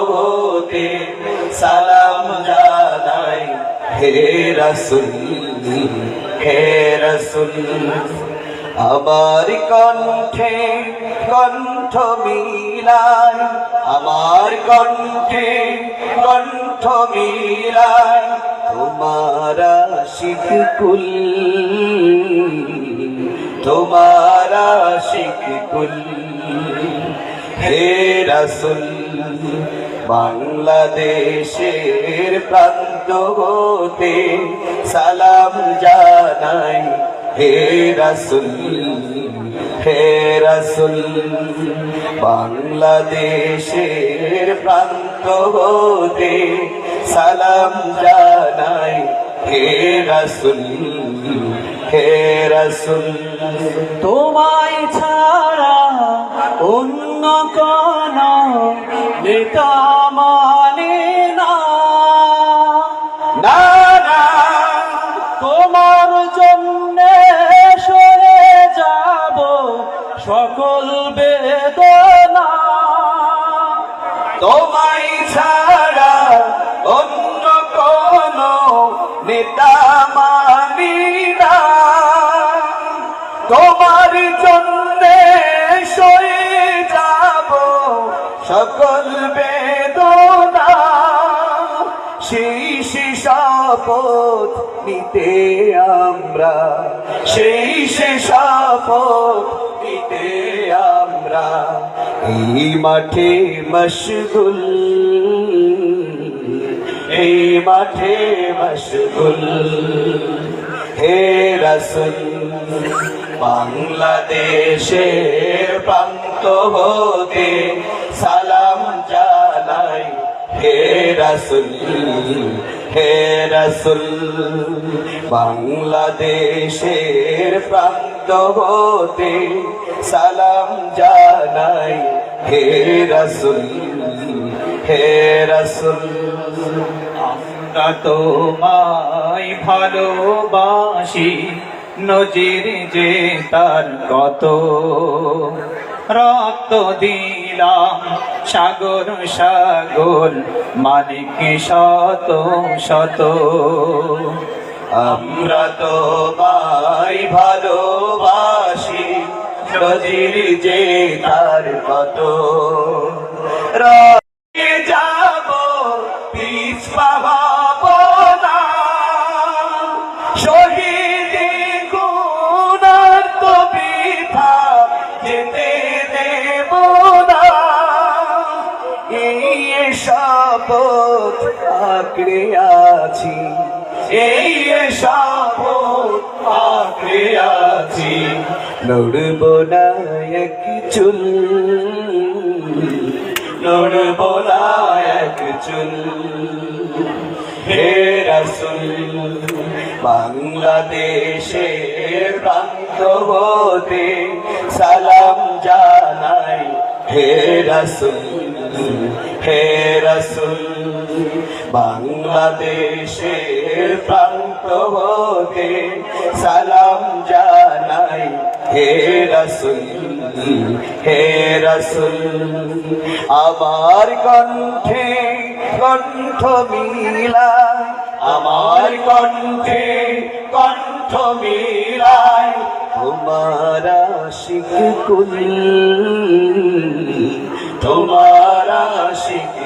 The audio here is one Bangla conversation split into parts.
হতে সালাম আমার কণ্ঠে কণ্ঠ মিলায় আমার কণ্ঠে কণ্ঠ মিলায় তোমার শিখকুল তোমার শিখকুল হে রসুল, বাংলাদেশের প্রান্ত হতে সালাম জানাই। হে রসুল হে রসুল, বাংলাদেশের প্রান্ত হতে সালাম জানাই। হে রসুল হে রসুল। তোমায় ছাড়া অন্য কোন নেতা মানে না। তোমার জন্য সরে যাব সকল বেদনা। তোমায় ছাড়া অন্য কোন নেতা সকল বেদনা সেই সে শপথ নিতে আমরা, সেই সে শপথ নিতে আমরা। এই মাঠে মশগুল, এই মাঠে মশগুল। হে রসুল, বাংলাদেশের প্রান্ত হতে হে রসুল হে রসুল, বাংলাদেশের প্রান্ত হতে সালাম জানাই, হে রসুল হে রসুল। আমরা তোমায় ভালোবাসি, নজির যে তার কত, রক্ত দিলাম সাগর সাগর মালিক শত শত? আমরা তো ভাই ভালোবাসি নদীর যে তার কত আঁকড়ে আছি। এই শপথ আঁকড়ে আছি। নড়ব না এক চুল। নড়ব না এক চুল। হে রসুল বাংলাদেশের প্রান্ত সালাম জানাই। হে রসুল হে রসুল। বাংলাদেশের প্রান্ত হতে সালাম জানাই, হে রসুল হে রসুল। আমার কণ্ঠে কণ্ঠ মিলায় আমার কণ্ঠে কণ্ঠ মিলায় তোমার শিখকুল তোমার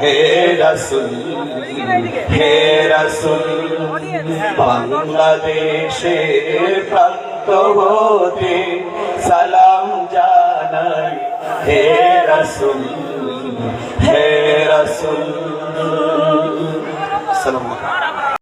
হে রসুল বাংলাদেশের প্রান্ত হতে সালাম জানাই। হে রসুল হে রসুল। সালাম